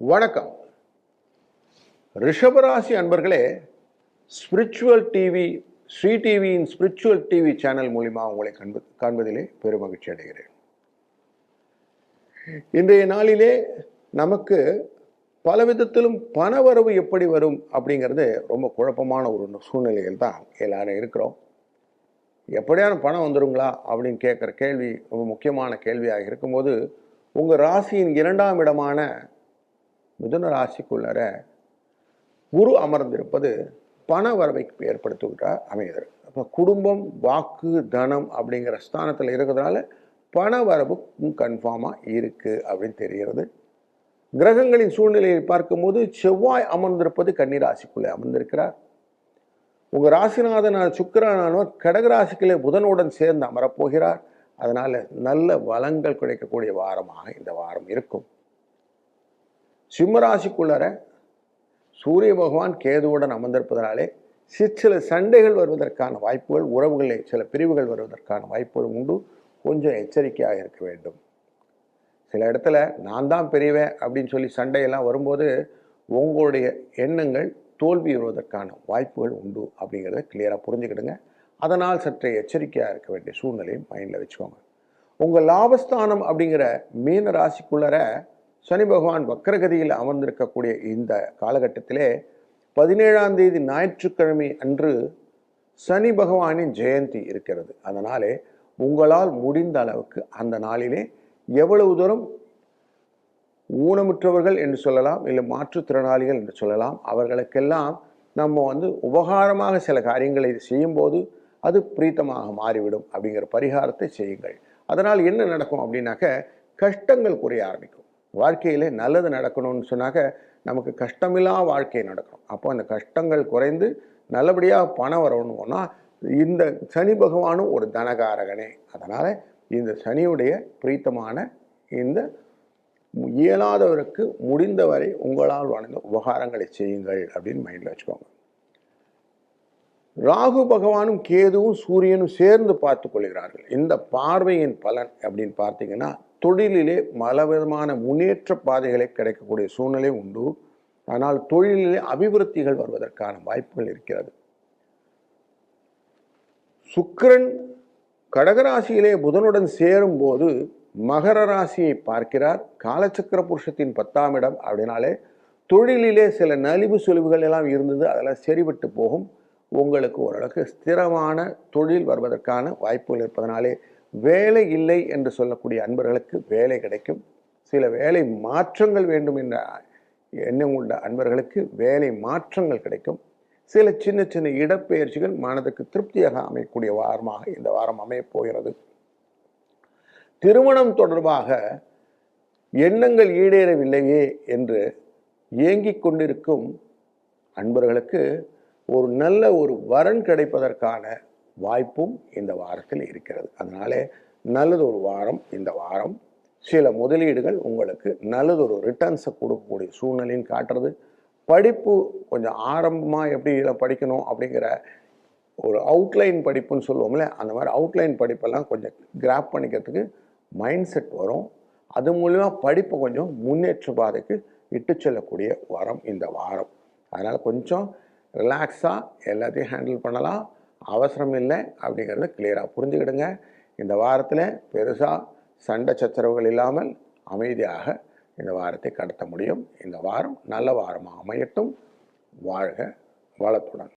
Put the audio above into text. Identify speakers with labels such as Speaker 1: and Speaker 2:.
Speaker 1: வணக்கம். ரிஷபராசி அன்பர்களே ஸ்பிரிச்சுவல் டிவி ஸ்ரீ டிவியின் ஸ்பிரிச்சுவல் டிவி சேனல் மூலிமா உங்களை காண்ப காண்பதிலே பெருமகிழ்ச்சி அடைகிறேன். இன்றைய நாளிலே நமக்கு பல விதத்திலும் பணவரவு எப்படி வரும் அப்படிங்கிறது ரொம்ப குழப்பமான ஒரு சூழ்நிலையில் தான் எல்லாரும் இருக்கிறோம். எப்படியான பணம் வந்துருங்களா அப்படின்னு கேட்குற கேள்வி ரொம்ப முக்கியமான கேள்வியாக இருக்கும்போது உங்கள் ராசியின் இரண்டாம் இடமான மிதுன ராசிக்குள்ளர குரு அமர்ந்திருப்பது பண வரவை ஏற்படுத்துகிறார் அமைகிறது அப்போ குடும்பம் வாக்கு தனம் அப்படிங்கிற ஸ்தானத்தில் இருக்கிறதுனால பண வரவு கன்ஃபார்மாக இருக்குது அப்படின்னு தெரிகிறது. கிரகங்களின் சூழ்நிலையை பார்க்கும்போது செவ்வாய் அமர்ந்திருப்பது கன்னிராசிக்குள்ளே அமர்ந்திருக்கிறார். உங்கள் ராசிநாதனான சுக்கரனானவர் கடகராசிக்குள்ளே புதனுடன் சேர்ந்து அமரப்போகிறார் அதனால் நல்ல வளங்கள் கிடைக்கக்கூடிய வாரமாக இந்த வாரம் இருக்கும். சிம்மராசிக்குள்ளர சூரிய பகவான் கேதுவுடன் அமர்ந்திருப்பதனாலே சிற்சில சண்டைகள் வருவதற்கான வாய்ப்புகள் உறவுகளில் சில பிரிவுகள் வருவதற்கான வாய்ப்புகள் உண்டு. கொஞ்சம் எச்சரிக்கையாக இருக்க வேண்டும். சில இடத்துல நான் தான் பெரியவேன் அப்படின்னு சொல்லி சண்டையெல்லாம் வரும்போது உங்களுடைய எண்ணங்கள் தோல்வி வருவதற்கான வாய்ப்புகள் உண்டு அப்படிங்கிறத கிளியராக புரிஞ்சுக்கிடுங்க. அதனால் சற்றே எச்சரிக்கையாக இருக்க வேண்டிய சூழ்நிலையும் மைண்டில் வச்சுக்கோங்க. உங்கள் லாபஸ்தானம் அப்படிங்கிற மீன ராசிக்குள்ளர சனி பகவான் வக்கரகதியில் அமர்ந்திருக்கக்கூடிய இந்த காலகட்டத்திலே பதினேழாம் தேதி ஞாயிற்றுக்கிழமை அன்று சனி பகவானின் ஜெயந்தி இருக்கிறது. அதனாலே உங்களால் முடிந்த அளவுக்கு அந்த நாளிலே எவ்வளவு தூரம் ஊனமுற்றவர்கள் என்று சொல்லலாம் இல்லை மாற்றுத்திறனாளிகள் என்று சொல்லலாம் அவர்களுக்கெல்லாம் நம்ம வந்து உபகாரமாக சில காரியங்களை செய்யும்போது அது பிரீத்தமாக மாறிவிடும் அப்படிங்கிற பரிகாரத்தை செய்யுங்கள். அதனால் என்ன நடக்கும் அப்படின்னாக்க கஷ்டங்கள் குறைய ஆரம்பிக்கும். வாழ்க்கையிலே நல்லது நடக்கணும்னு சொன்னாக்க நமக்கு கஷ்டமில்லா வாழ்க்கை நடக்கணும். அப்போ அந்த கஷ்டங்கள் குறைந்து நல்லபடியாக பணம் வரணும்னா இந்த சனி பகவானும் ஒரு தனகாரகனே. அதனால் இந்த சனியுடைய பிரீத்தமான இந்த இயலாதவருக்கு முடிந்தவரை உங்களால் வணங்க உபகாரங்களை செய்யுங்கள் அப்படின்னு மைண்டில் வச்சுக்கோங்க. ராகு பகவானும் கேதுவும் சூரியனும் சேர்ந்து பார்த்து கொள்கிறார்கள். இந்த பார்வையின் பலன் அப்படின்னு பார்த்தீங்கன்னா தொழிலிலே பலவிதமான முன்னேற்ற பாதைகளை கிடைக்கக்கூடிய சூழ்நிலை உண்டு. ஆனால் தொழிலிலே அபிவிருத்திகள் வருவதற்கான வாய்ப்புகள் இருக்கிறது. சுக்கரன் கடகராசியிலே புதனுடன் சேரும் போது மகர ராசியை பார்க்கிறார். காலச்சக்கர புருஷத்தின் பத்தாம் இடம் அப்படின்னாலே தொழிலிலே சில நலிவு சுழிவுகள் எல்லாம் இருந்தது. அதெல்லாம் சரிவிட்டு போகும். உங்களுக்கு ஓரளவுக்கு ஸ்திரமான தொழில் வருவதற்கான வாய்ப்புகள் இருப்பதனாலே வேலை இல்லை என்று சொல்லக்கூடிய அன்பர்களுக்கு வேலை கிடைக்கும். சில வேலை மாற்றங்கள் வேண்டும் என்ற எண்ணம் உள்ள அன்பர்களுக்கு வேலை மாற்றங்கள் கிடைக்கும். சில சின்ன சின்ன இடப்பெயர்ச்சிகள் மனதுக்கு திருப்தியாக அமையக்கூடிய வாரமாக இந்த வாரம் அமையப் போகிறது. திருமணம் தொடர்பாக எண்ணங்கள் ஈடேறவில்லையே என்று ஏங்கிக் கொண்டிருக்கும் அன்பர்களுக்கு ஒரு நல்ல ஒரு வரன் கிடைப்பதற்கான வாய்ப்பும் இந்த வாரத்தில் இருக்கிறது. அதனாலே நல்லது ஒரு வாரம் இந்த வாரம். சில முதலீடுகள் உங்களுக்கு நல்லதொரு ரிட்டர்ன்ஸை கொடுக்கக்கூடிய சூழ்நிலையும் காட்டுறது. படிப்பு கொஞ்சம் ஆரம்பமாக எப்படி இதில் படிக்கணும் அப்படிங்கிற ஒரு அவுட்லைன் படிப்புன்னு சொல்லுவோம்ல அந்த மாதிரி அவுட்லைன் படிப்பெல்லாம் கொஞ்சம் கிராப் பண்ணிக்கிறதுக்கு மைண்ட் செட் வரும். அது மூலிமா படிப்பை கொஞ்சம் முன்னேற்ற பாதைக்கு இட்டு செல்லக்கூடிய வாரம் இந்த வாரம். அதனால் கொஞ்சம் ரிலாக்ஸாக எல்லாத்தையும் ஹேண்டில் பண்ணலாம். அவசரம் இல்லை அப்படிங்கிறத கிளியராக புரிஞ்சுக்கிடுங்க. இந்த வாரத்தில் பெருசாக சண்டை சச்சரவுகள் இல்லாமல் அமைதியாக இந்த வாரத்தை கடத்த முடியும். இந்த வாரம் நல்ல வாரமாக அமையட்டும். வாழ்க வளத்துடன்.